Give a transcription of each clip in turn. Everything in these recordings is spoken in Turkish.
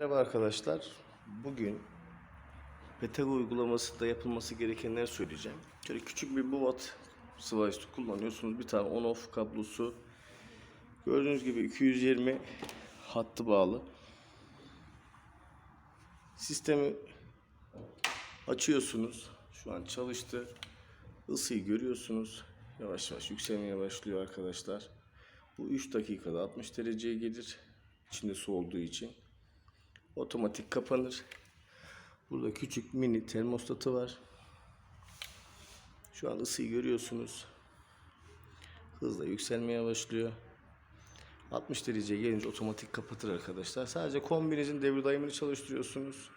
Merhaba arkadaşlar. Bugün PTG uygulamasında yapılması gerekenleri söyleyeceğim. Şöyle küçük bir buvat sıva üstü kullanıyorsunuz. Bir tane on-off kablosu. Gördüğünüz gibi 220 hattı bağlı. Sistemi açıyorsunuz. Şu an çalıştı. Isıyı görüyorsunuz. Yavaş yavaş yükselmeye başlıyor arkadaşlar. Bu 3 dakikada 60 dereceye gelir. İçinde su olduğu için. Otomatik kapanır. Burada küçük mini termostatı var. Şu an ısıyı görüyorsunuz. Hızla yükselmeye başlıyor. 60 dereceye gelince otomatik kapatır arkadaşlar. Sadece kombinizin devir daimini çalıştırıyorsunuz.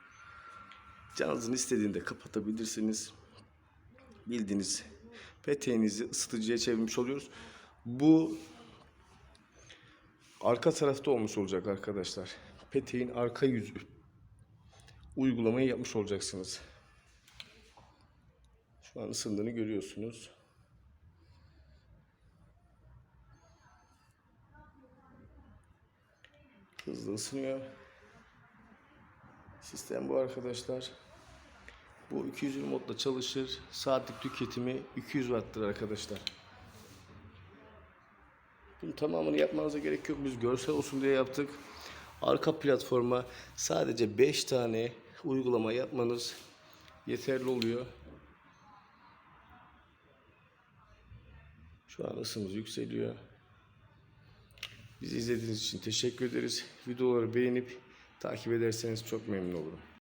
Canınızın istediğinde kapatabilirsiniz. Bildiğiniz peteğinizi ısıtıcıya çevirmiş oluyoruz. Bu arka tarafta olmuş olacak arkadaşlar. Peteğin arka yüzü uygulamayı yapmış olacaksınız. Şu an ısındığını görüyorsunuz. Hızlı ısınıyor. Sistem bu arkadaşlar. Bu 220 modda çalışır. Saatlik tüketimi 200 watt'tır arkadaşlar. Bunun tamamını yapmanıza gerek yok. Biz görsel olsun diye yaptık. Arka platforma sadece 5 tane uygulama yapmanız yeterli oluyor. Şu an ısımız yükseliyor. Bizi izlediğiniz için teşekkür ederiz. Videoları beğenip takip ederseniz çok memnun olurum.